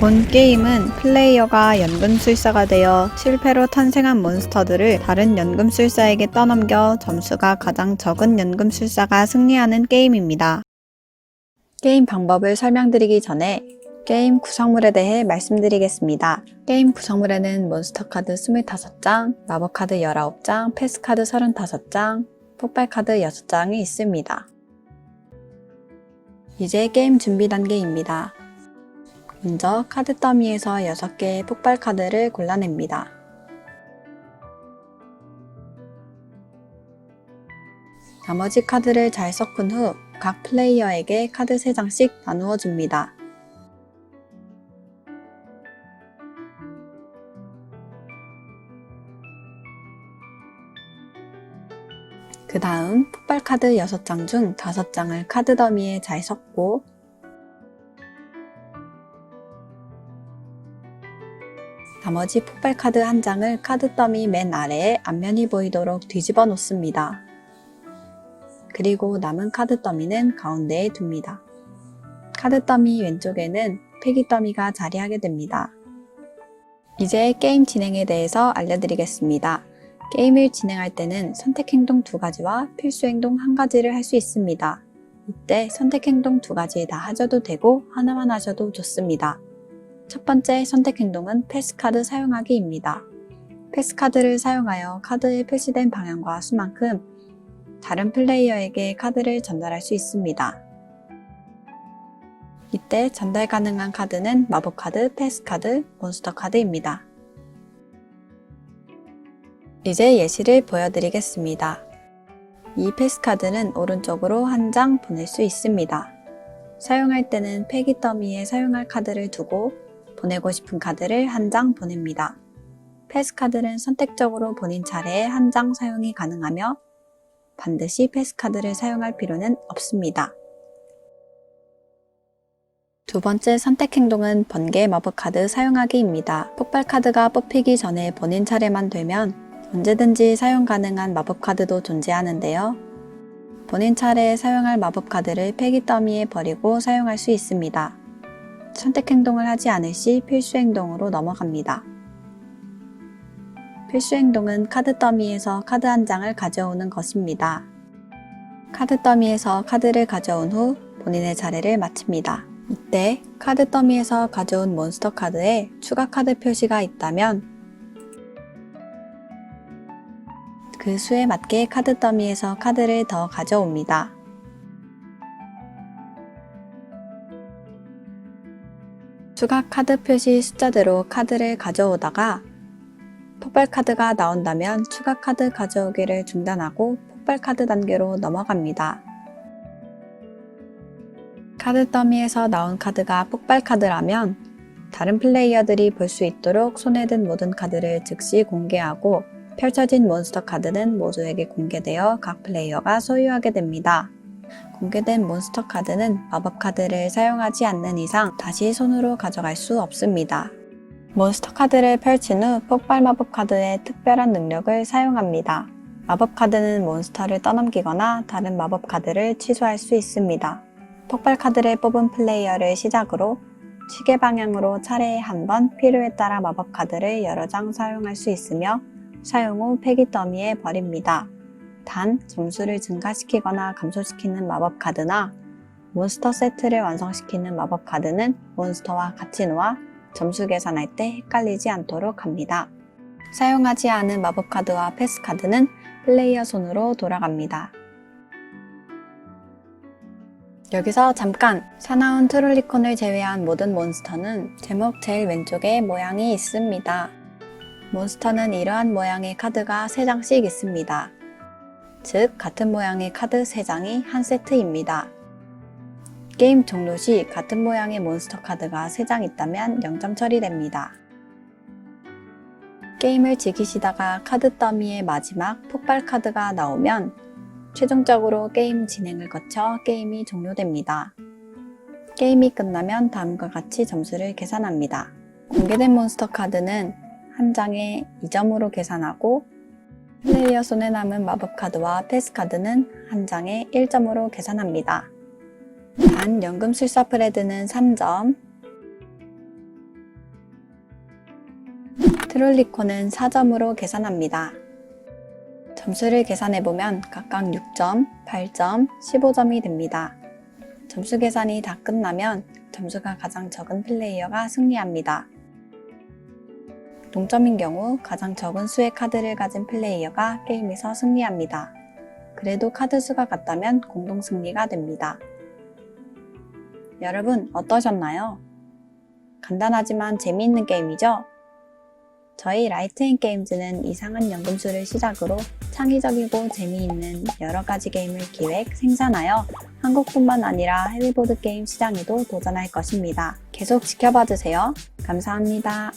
본 게임은 플레이어가 연금술사가 되어 실패로 탄생한 몬스터들을 다른 연금술사에게 떠넘겨 점수가 가장 적은 연금술사가 승리하는 게임입니다. 게임 방법을 설명드리기 전에 게임 구성물에 대해 말씀드리겠습니다. 게임 구성물에는 몬스터 카드 25장, 마법 카드 19장, 패스 카드 35장, 폭발 카드 6장이 있습니다. 이제 게임 준비 단계입니다. 먼저 카드 더미에서 6개의 폭발 카드를 골라냅니다. 나머지 카드를 잘 섞은 후 각 플레이어에게 카드 3장씩 나누어 줍니다. 그 다음 폭발 카드 6장 중 5장을 카드 더미에 잘 섞고 나머지 폭발 카드 한 장을 카드 더미 맨 아래에 앞면이 보이도록 뒤집어 놓습니다. 그리고 남은 카드 더미는 가운데에 둡니다. 카드 더미 왼쪽에는 폐기 더미가 자리하게 됩니다. 이제 게임 진행에 대해서 알려드리겠습니다. 게임을 진행할 때는 선택 행동 두 가지와 필수 행동 한 가지를 할 수 있습니다. 이때 선택 행동 두 가지 다 하셔도 되고 하나만 하셔도 좋습니다. 첫 번째 선택 행동은 패스카드 사용하기입니다. 패스카드를 사용하여 카드에 표시된 방향과 수만큼 다른 플레이어에게 카드를 전달할 수 있습니다. 이때 전달 가능한 카드는 마법 카드, 패스카드, 몬스터 카드입니다. 이제 예시를 보여드리겠습니다. 이 패스카드는 오른쪽으로 한 장 보낼 수 있습니다. 사용할 때는 폐기 더미에 사용할 카드를 두고 보내고 싶은 카드를 한 장 보냅니다. 패스카드는 선택적으로 본인 차례에 한 장 사용이 가능하며 반드시 패스카드를 사용할 필요는 없습니다. 두 번째 선택 행동은 번개 마법 카드 사용하기입니다. 폭발 카드가 뽑히기 전에 본인 차례만 되면 언제든지 사용 가능한 마법 카드도 존재하는데요. 본인 차례에 사용할 마법 카드를 폐기 더미에 버리고 사용할 수 있습니다. 선택 행동을 하지 않을 시 필수 행동으로 넘어갑니다. 필수 행동은 카드 더미에서 카드 한 장을 가져오는 것입니다. 카드 더미에서 카드를 가져온 후 본인의 차례를 마칩니다. 이때 카드 더미에서 가져온 몬스터 카드에 추가 카드 표시가 있다면 그 수에 맞게 카드 더미에서 카드를 더 가져옵니다. 추가 카드 표시 숫자대로 카드를 가져오다가 폭발 카드가 나온다면 추가 카드 가져오기를 중단하고 폭발 카드 단계로 넘어갑니다. 카드 더미에서 나온 카드가 폭발 카드라면 다른 플레이어들이 볼 수 있도록 손에 든 모든 카드를 즉시 공개하고 펼쳐진 몬스터 카드는 모두에게 공개되어 각 플레이어가 소유하게 됩니다. 공개된 몬스터 카드는 마법 카드를 사용하지 않는 이상 다시 손으로 가져갈 수 없습니다. 몬스터 카드를 펼친 후 폭발 마법 카드의 특별한 능력을 사용합니다. 마법 카드는 몬스터를 떠넘기거나 다른 마법 카드를 취소할 수 있습니다. 폭발 카드를 뽑은 플레이어를 시작으로 시계 방향으로 차례에 한 번 필요에 따라 마법 카드를 여러 장 사용할 수 있으며 사용 후 폐기 더미에 버립니다. 단, 점수를 증가시키거나 감소시키는 마법 카드나 몬스터 세트를 완성시키는 마법 카드는 몬스터와 같이 놓아 점수 계산할 때 헷갈리지 않도록 합니다. 사용하지 않은 마법 카드와 패스 카드는 플레이어 손으로 돌아갑니다. 여기서 잠깐! 사나운 트롤리콘을 제외한 모든 몬스터는 제목 제일 왼쪽에 모양이 있습니다. 몬스터는 이러한 모양의 카드가 3장씩 있습니다. 즉, 같은 모양의 카드 3장이 한 세트입니다. 게임 종료 시 같은 모양의 몬스터 카드가 3장 있다면 0점 처리됩니다. 게임을 즐기시다가 카드 더미의 마지막 폭발 카드가 나오면 최종적으로 게임 진행을 거쳐 게임이 종료됩니다. 게임이 끝나면 다음과 같이 점수를 계산합니다. 공개된 몬스터 카드는 한 장에 2점으로 계산하고 플레이어 손에 남은 마법 카드와 패스 카드는 한 장에 1점으로 계산합니다. 단 연금술사 프레드는 3점, 트롤리코는 4점으로 계산합니다. 점수를 계산해보면 각각 6점, 8점, 15점이 됩니다. 점수 계산이 다 끝나면 점수가 가장 적은 플레이어가 승리합니다. 동점인 경우 가장 적은 수의 카드를 가진 플레이어가 게임에서 승리합니다. 그래도 카드 수가 같다면 공동 승리가 됩니다. 여러분 어떠셨나요? 간단하지만 재미있는 게임이죠? 저희 라이트앤 게임즈는 이상한 연금술을 시작으로 창의적이고 재미있는 여러 가지 게임을 기획, 생산하여 한국뿐만 아니라 해외 보드 게임 시장에도 도전할 것입니다. 계속 지켜봐 주세요. 감사합니다.